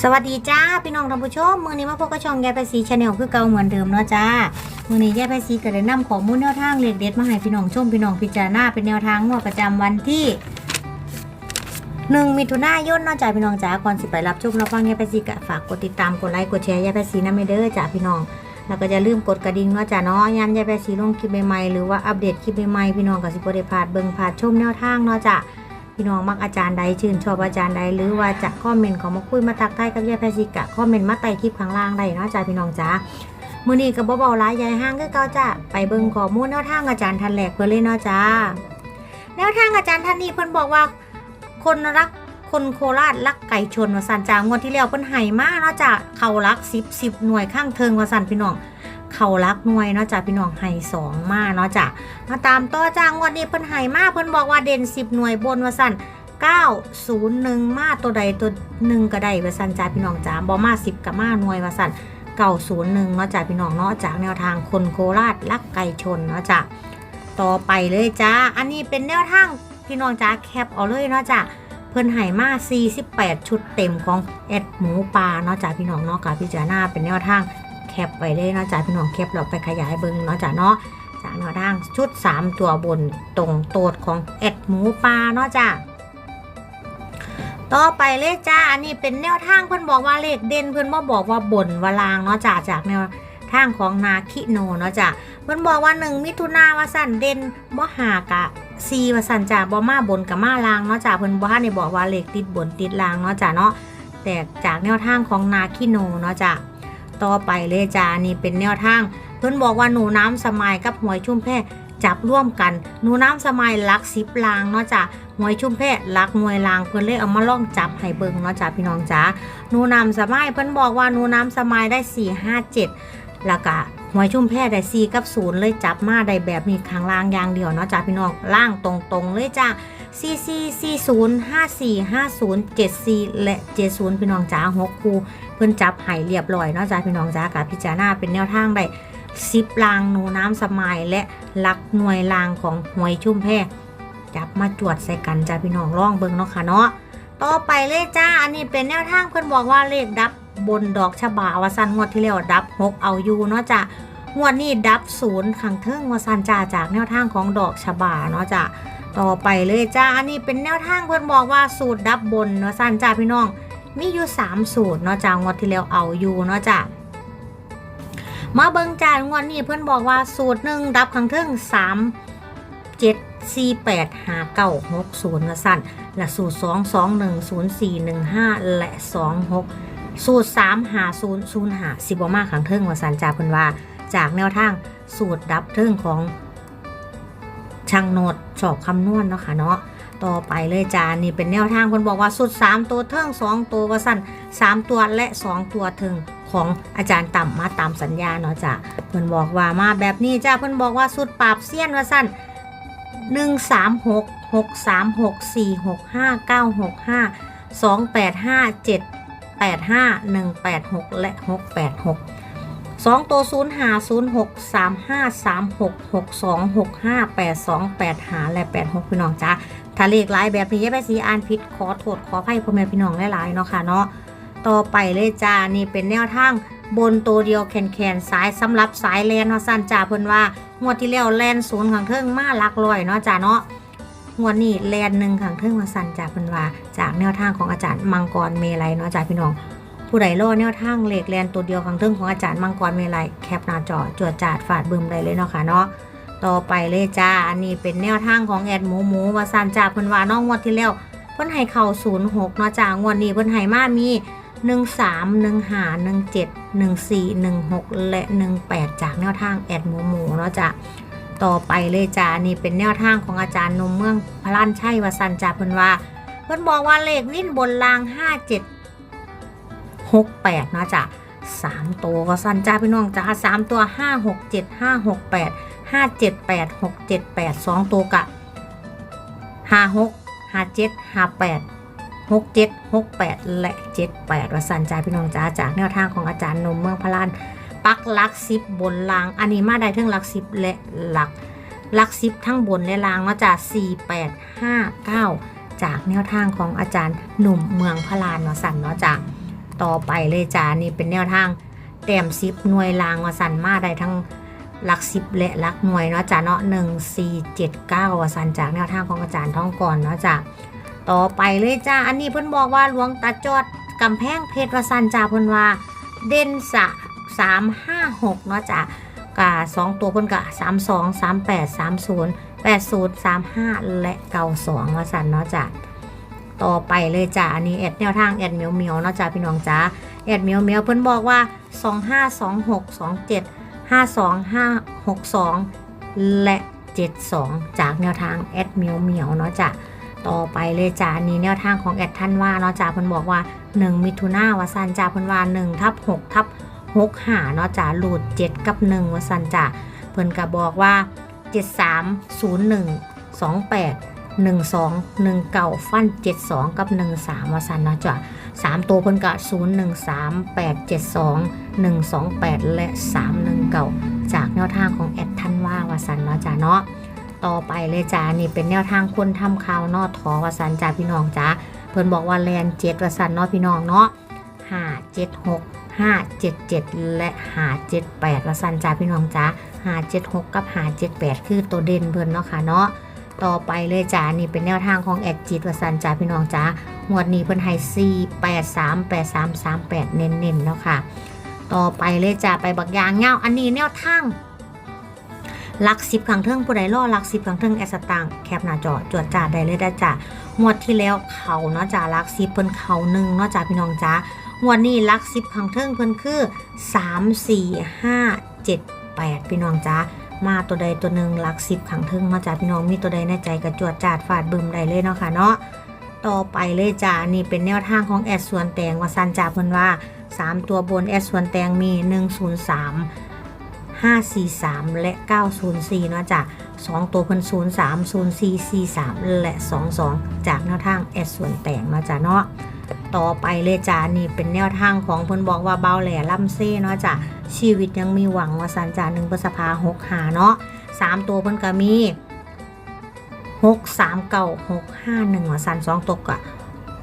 สวัสดีจ้าพี่น้องท่านผู้ชมมือนี้มาพบกับช่องยายไปสีชาแนลคือเก่าเหมือนเดิมเนาะจ้ามือนี้แยายไปสีก็ได้นำข้อมูลแนวทางเลขเด็ดมาให้พี่น้องชมพี่น้องพิจารณาเป็นแนวทางงวดประจำวันที่หนึ่งมิถุนายนเนาะจ้าพี่น้องจ้าก่อนสิไปรับชมรับฟังยายไปสีก็ฝากกดติดตามกดไลค์กดแชร์แยายไปสีนะไม่เด้อจ้าพี่น้องแล้วก็จะลืมกดกระดิ่งเนาะจ้าเนาะยันยายไปสีลงคลิปใหม่ๆหรือว่าอัปเดตคลิปใหม่ๆพี่น้องก็สิบ่ได้พลาดเบิ่งพลาดชมแนวทางเนาะจ้า พี่น้องมักอาจารย์ใดชื่นชอบอาจารย์ใดหรือว่าจะคอมเมนต์ของมาคุยมาทักทายกับยายแพรซิกะคอมเมนต์มาใต้คลิปข้างล่างได้เนาะจ้าพี่น้องจ้ามื้อนี้ก็บ่เบาหลายยายห้างคือเก่าจ้าไปเบิ่งข้อมูลแนวทางอาจารย์ท่านแรกเพิ่นเลยเนาะจ้าแนวทางอาจารย์ท่านนี้เพิ่นบอกว่า คนรักคนโคราชรักไก่ชนว่าสันจางวดที่แล้วเพิ่นให้มาเนาะจ้าเขารัก10 10หน่วยข้างเทิงว่าสันพี่น้อง เขารักหน่วยเนาะจ้าพี่น้องให้สองมาเนาะจ้ามาตามต่อจ้างวดนี้เพิ่นให้มาเพิ่นบอกว่าเด่น10หน่วยบนว่าสัน901 มาตัวใดตัวหนึ่งก็ได้ว่าสันจ่าพี่น้องจ๋าบอมา10กับมาหน่วยว่าสัน901เนาะจ้าพี่น้องเนาะจากแนวทางคนโคราชลักไก่ชนเนาะจ้าต่อไปเลยจ้าอันนี้เป็นแนวทางพี่น้องจ๋าแคปเอาเลยเนาะจ้าเพิ่นให้มา48 ชุดเต็มของแอดหมูปลาเนาะจ้าพี่น้องเนาะกับพิจารณาเป็นแนวทาง แคปไปเลยนะจ้าพี่น้องแคปเราไปขยายเบิ่งเนาะจ้าเนาะจากแนวทางชุด 3 ตัวบนตรงโตดของแอดหมูปลาเนาะจ้าต่อไปเลขจ้าอันนี้เป็นแนวทางเพื่อนบอกว่าเลขเด่นเพื่อนมาบอกว่าบนวาลางเนาะจ้าจากแนวทางของนาคิโนเนาะจ้าเพื่อนบอกว่าหนึ่งมิถุนาวาสันเด่นบ่หากะซีวาสันจ้าบ่มาบนกับมาลางเนาะจ้าเพื่อนบ่ได้บอกว่าเลขติดบนติดลางเนาะจ้าเนาะแต่จากแนวทางของนาคิโนเนาะจ้า ต่อไปเลยจ้านี่เป็นแนวทาง เพื่นบอกว่าหนูน้ำสมัยกับหวยชุ่มแพจับร่วมกันหนูน้ำสมัยลักสิบลางเนาะจ้าหวยชุ่มแพรักมวยลางเพิ่นเลยเอามาล่องจับให้เบิ่งเนาะจ้าพี่น้องจ้าหนูน้ำสมัยเพิ่นบอกว่าหนูน้ำสมัยได้4 5 7แล้วก็หวยชุ่มแพทย์ได้4กับ0เลยจับมาได้แบบนี้ข้างล่างอย่างเดียวเนาะจ้าพี่น้องล่างตรงๆเลยจ้า 4 4 4 0 5 4 5 0 7 4และ 70 พี่น้องจ้า6คู่เพิ่นจับให้เรียบร้อยเนาะจ้าพี่น้องจ้ากับพิจารณาเป็นแนวทางได้10ลางหนูน้ำสมัยและลักหน่วยลางของหวยชุ่มแพทย์จับมาจวดใส่กันจ้าพี่น้องร่องเบิงเนาะค่ะเนาะต่อไปเลขจ้าอันนี้เป็นแนวทางเพิ่นบอกว่าเลขดับบนดอกฉบาวาสันงวดที่แล้วดับหกเอาอยู่เนาะจ้างวดนี้ดับศูนย์ขังเทิงวาสันจ้าจากแนวทางของดอกฉบาเนาะจ้า ต่อไปเลยจ้า อันนี้เป็นแนวทางเพิ่อนบอกว่าสูตรดับบนเนาะสันจ้าพี่น้อง มีอยู่สามสูตรเนาะจ้างวดที่แล้วเอาอยู่เนาะจ้ามาเบิ่งจ้างวดนี้เพิ่อนบอกว่าสูตรหนึ่งดับขังเทิงสามเจ็ดสี่แปดห้าเก้าหกศูนย์เนาะสั้นและสูตรสองสองหนึ่งศูนย์สี่หนึ่งห้าและสองหกสูตรสามหาศูนย์ศูนย์หาสิบอมาขังเทิงว่าะสันจ้าเพิ่อนว่า จากแนวทางสูตรดับเทิงของ ช่างโนดสอบคำนวณเนาะค่ะเนาะต่อไปเลยจ้านี่เป็นแนวทางเพิ่นบอกว่าสูตรสามตัวเทิงสองตัวว่าสั้นสามตัวและสองตัวเทิงของอาจารย์ต่ำมาตามสัญญาเนาะจ้ะเพิ่นบอกว่ามาแบบนี้จ้าเพิ่นบอกว่าสูตรปราบเสี้ยนว่าสั้นหนึ่งสามหกหกสามหกสี่หกห้าเก้าหกห้าสองแปดห้าเจ็ดแปดห้าหนึ่งแปดหกและหกแปดหก สองตัวศูนย์หาศูนย์หกสามห้าสามหกหกสองหกห้าแปดสองแปดหาและแปดหกพี่น้องจ้าถ้าเลขหลายแบบนี้ไปสีอ่านผิดขอโทษขออภัยพ่อแม่พี่น้องหลายๆเนาะค่ะเนาะต่อไปเลยจ้านี่เป็นแนวทางบนตัวเดียวแขนแขนสายสำหรับสายแลนเนาะสั้นจ้าเพิ่นว่างวดที่แล้วแลนศูนย์ขังเทิงมาลักลอยเนาะจ้าเนาะงวดนี้แลนหนึ่งขังเทิงมาสั่นจาเพิ่นว่าจากแนวทางของอาจารย์มังกรเมลัยเนาะจ้าพี่น้อง ผู้ใดรอแนวทางเลขแลนตัวเดียวขังเทิงของอาจารย์มังกรเมลัยแคปหน้าจอจวดจาดฝาดบึมได้เลยเนาะค่ะเนาะต่อไปเลยจ้า อันนี้เป็นแนวทางของแอดหมูหมูวาสั่นจ่าเพิ่นว่าน้องงวดที่แล้ว เพิ่นให้เข่าศูนย์หกเนาะจ้างวดนี้เพิ่นให้มามีหนึ่งสามหนึ่งหาหนึ่งเจ็ดหนึ่งสี่หนึ่งหกและหนึ่งแปดจากแนวทางแอดหมูหมูเนาะจ้ะต่อไปเลยจ้านี่เป็นแนวทางของอาจารย์นมเมืองพลันชัยวสันจ่าเพิ่นว่า เพิ่นบอกว่าเลขวิ่นบนรางห้าเจ็ด หกแปดนะจ้ะสามตัวก็สันจ้าพี่น้องจ้าสามตัวห้าหกเจ็ดห้าหกแปดห้าเจ็ดแปดหกเจ็ดแปดสองตัวกะห้าหกห้าเจ็ดห้าแปดหกเจ็ดหกแปดและเจ็ดแปดว่าสันใจพี่น้องจ้าจากแนวทางของอาจารย์นมเมืองพลานปักลักสิบบนลางอันนี้มาได้ทั้งลักสิบและหลักลักสิบทั้งบนและลางเนาะจ้าสี่แปดห้าเก้าจากแนวทางของอาจารย์หนุ่มเมืองพลานเนาะสันเนาะจ้า ต่อไปเลยจ้านี่เป็นแนวทางแต้มซิปหน่วยลางว่าสันมาได้ทั้งหลักสิบและหลักหน่วยเนาะจ้าเนาะหนึ่งสี่เจ็ดเก้าว่าสันจากแนวทางของอาจารย์ท้องก่อนเนาะจ้าต่อไปเลยจ้าอันนี้เพิ่นบอกว่าหลวงตาจอดกำแพงเพชรว่าสันจ้าเพิ่นว่าเด่นสะสามห้าหกเนาะจ้ากะสองตัวเพิ่นกะสามสองสามแปดสามศูนย์แปดศูนย์สามห้าและเก้าสองว่าสันเนาะจ้า ต่อไปเลยจ้าอันนี้แอดแนวทางแอดเมียวเมียวเนาะจ้าพี่น้องจ้าแอดเมียวเมียวเพิ่นบอกว่า 2 5 2 6 2 7 5 2 5 6 2 และ 72 จากแนวทางแอดเมียวเมียวเนาะจ้าต่อไปเลยจ้านนี้แนวทางของแอดท่านว่าเนาะจ้าเพิ่นบอกว่า 1 มิถุนาวาสันจ้าเพิ่นว่า1ทับ6ทับ6หาเนาะจ้าหลุด7 กับ1วาสันจ้าเพิ่นก็บอกว่า 73 01 28 หนึ่งสองหนึ่งเก่าฟันเจ็ดสองกับหนึ่งสามวสันนะจ้ะสามตัวเพิ่นกะศูนย์หนึ่งสามแปดเจ็ดสองหนึ่งสองแปดและสามหนึ่งเก่าจากแนวทางของแอดทันว่าวสันนะจ้ะเนาะต่อไปเลยจ้านี่เป็นแนวทางคนทำข่าวนอทอวสันจ้าพี่น้องจ้าเพิ่นบอกว่าแลนเจ็ดวสันเนาะพี่น้องเนาะห้าเจ็ดหกห้าเจ็ดเจ็ดและห้าเจ็ดแปดวสันจ้าพี่น้องจ้าห้าเจ็ดหกกับห้าเจ็ดแปดคือตัวเด่นเพิ่นเนาะค่ะเนาะ ต่อไปเลยจ้านี่เป็นแนวทางของแอดจิตวสันจ้าพี่น้องจ้างวดนี้เพิ่นให้4 8 3 8 3 3 8เน้นๆเนาะค่ะ ต่อไปเลยจ้าไปบักยางเงาอันนี้แนวทางลักสิบขังเทิงผู้ใดล่อลักสิบขังเทิงแอสตังแคปหน้าจอจวดจ่าได้เลยได้จ้างวดที่แล้วเขาเนาะจ้าลักสิบเพิ่นเขาหนึ่งเนาะจ้าพี่น้องจ้างวดนี้ลักสิบขังเทิงเพิ่นคือ3 4 5 7 8พี่น้องจ้า มาตัวใดตัวหนึ่งหลักสิบขังทึงมาจากพี่น้องมีตัวใดในใจกระจวดจาดฟาดบึมได้เลยเนาะค่ะเนาะต่อไปเลยจ้านี่เป็นแนวทางของแอดส่วนแตงว่าซันจ่าเพิ่นว่า 3 ตัวบนแอดส่วนแตงมี 103 543 และ 904 เนาะจ้ะ2ตัวเพิ่น03 04 43 และ 22 จากแนวทางแอดส่วนแตงเนาจ้ะเนาะ ต่อไปเลยจ้านี่เป็นแนวทางของเพิ่นบอกว่าเบาแหล่ล่ำเซ่เนาะจ้ะชีวิตยังมีหวังว่าสันจาหนึ่งพฤษภาหกหาเนาะสามตัวเพิ่นก็มีหกสามเก้าหกห้าหนึ่งว่าสันสองตัวกะ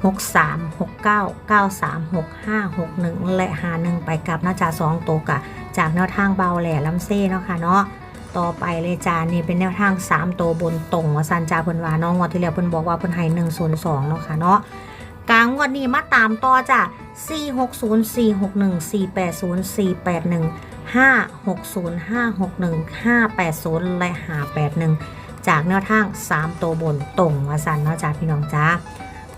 หกสามหกเก้าเก้าสามหกห้าหกหนึ่งและหาหนึ่งไปกลับน่าจะสองตัวกะจากแนวทางเบาแหล่ลำเซ่เนาะค่ะเนาะต่อไปเลยจานี่เป็นแนวทางสามตัวบนตรงว่าสันจาเพิ่นว่าน้องงวดที่แล้วเพิ่นบอกว่าเพิ่นให้หนึ่งศูนย์สองเนาะค่ะเนาะ กลางงวดนี้มาตามต่อจ้ะ460 461 480 481 560 561 580 และ 581 จากแนวทาง 3 ตัวบนตรงวาสันเนาะจ้าพี่น้องจ้า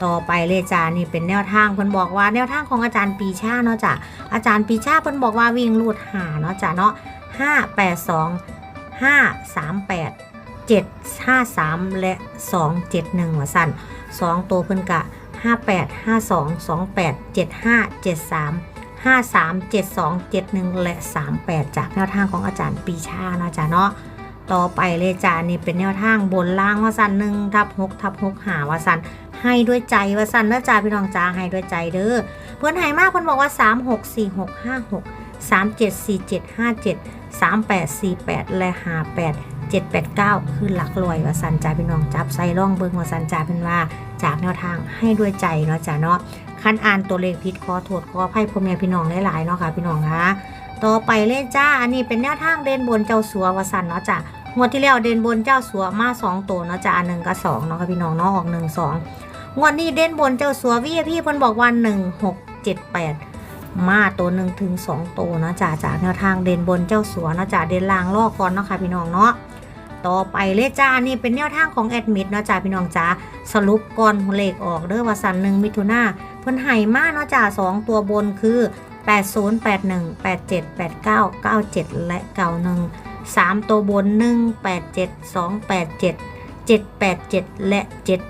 ต่อไปเลยจ้านี่เป็นแนวทางเพิ่นบอกว่าแนวทางของอาจารย์ปีชาเนาะจ้ะอาจารย์ปีชาเพิ่นบอกว่าวิ่งรูดหาเนาะจ้ะเนาะ5 8 2 5 3 8 7 5 3และ2 7 1ว่าสัน2ตัวเพิ่นกะ 58 52 28 75 73 53 72 71 และ 38 จากแนวทางของอาจารย์ปีชาเนาะจ้ะเนาะต่อไปเลยจ้านี่เป็นแนวทางบนล่างว่าสันหนึ่งทับหกทับหกหาว่าสันให้ด้วยใจว่าสันเนาะจ้าพี่น้องจ้าให้ด้วยใจเด้อเพื่อนให้มากเพื่อนบอกว่า 3 6 4 6 5 6 3 7 4 7 5 7 3 8 4 8 และ 5 8 7 8 9 คือหลักลอยว่าสันจ้าพี่น้องจับใส่ร่องเบิงว่าสันจ้าเป็นว่า จากแนวทางให้ด้วยใจเนาะจ้ะเนาะคันอ่านตัวเลขผิดขอโทษขออภัยพ่อแม่พี่น้องหลายๆเนาะค่ะพี่น้องคะต่อไปเลยจ้าอันนี้เป็นแนวทางเด่นบนเจ้าสัววสันเนาะจ้ะงวดที่แล้วเด่นบนเจ้าสัวมาสองตัวเนาะจ้ะอันหนึ่งกับสองเนาะค่ะพี่น้องเนาะออกหนึ่งสองงวดนี้เด่นบนเจ้าสัวพี่พี่เพิ่นบอกว่าหนึ่งหกเจ็ดแปดมาตัวหนึ่งถึงสองตัวเนาะจ้ะจากแนวทางเด่นบนเจ้าสัวเนาะจ้ะเด่นล่างลอกก่อนเนาะค่ะพี่น้องเนาะ ต่อไปเลยจ้านี่เป็นแนวทางของแอดมิดเนาะจ้ะพี่น้องจ้าสรุปก่อนเลขออกเด้อว่าสันหนึ่งมิถุนาเพิ่นให้มาเนาะจ้าสองตัวบนคือ 80 81 87 89 97 และ 91 3 ตัวบน 1 87 2 87 787 และ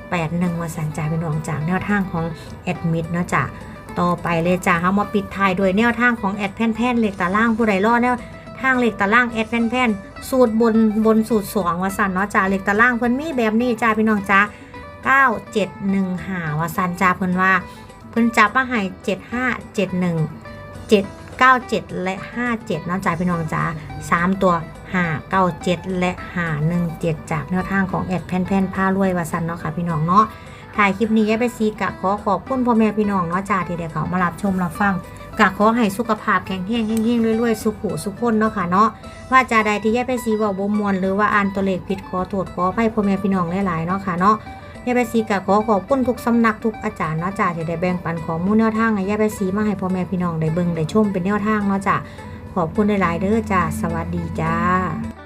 781ว่าสันจ่าเป็นรองจากแนวทางของแอดมิดเนาะจ้าต่อไปเลยจ้าเฮามาปิดท้ายด้วยแนวทางของแอดแพนแพนเหลขตารางผู้ใดรอดแนวทางเหลขตารางแอดแพนแพน สูตรบนบนสูตรสองว่าสันเนาะจ้าเลขตารางเพิ่นมีแบบนี้จ้าพี่น้องจ้า9715หาวาซันจาเพิ่นว่า เพิ่นจับมาให้75 71 797และ57เนาะจ้าพี่น้องจ้า3ตัว597และ517จากแนวทางของแอดแพนแพนผ้ารวยวาซันเนาะค่ะพี่น้องเนาะถ่ายคลิปนี้ยายไปซีกะขอขอบคุณพ่อแม่พี่น้องเนาะจ้าที่ได้เขามารับชมรับฟัง กะขอให้สุขภาพแข็งแรงเฮงๆรวยๆ สุขุสุขคนเนาะค่ะเนาะว่าจะใดที่ยาไปซีว่าบ่มวนหรือว่าอ่านตัวเลขผิดขอโทษขออภัยพ่อแม่พี่น้องหลายๆเนาะค่ะเนาะยายไปซีกะขอขอบคุณทุกสำนักทุกอาจารย์เนาะจ้าที่ได้แบ่งปันของมูลแนวทางให้ยายไปซีมาให้พ่อแม่พี่น้องได้เบิ่งได้ชมเป็นแนวทางเนาะจ้าขอบคุณหลายๆเด้อจ้าสวัสดีจ้า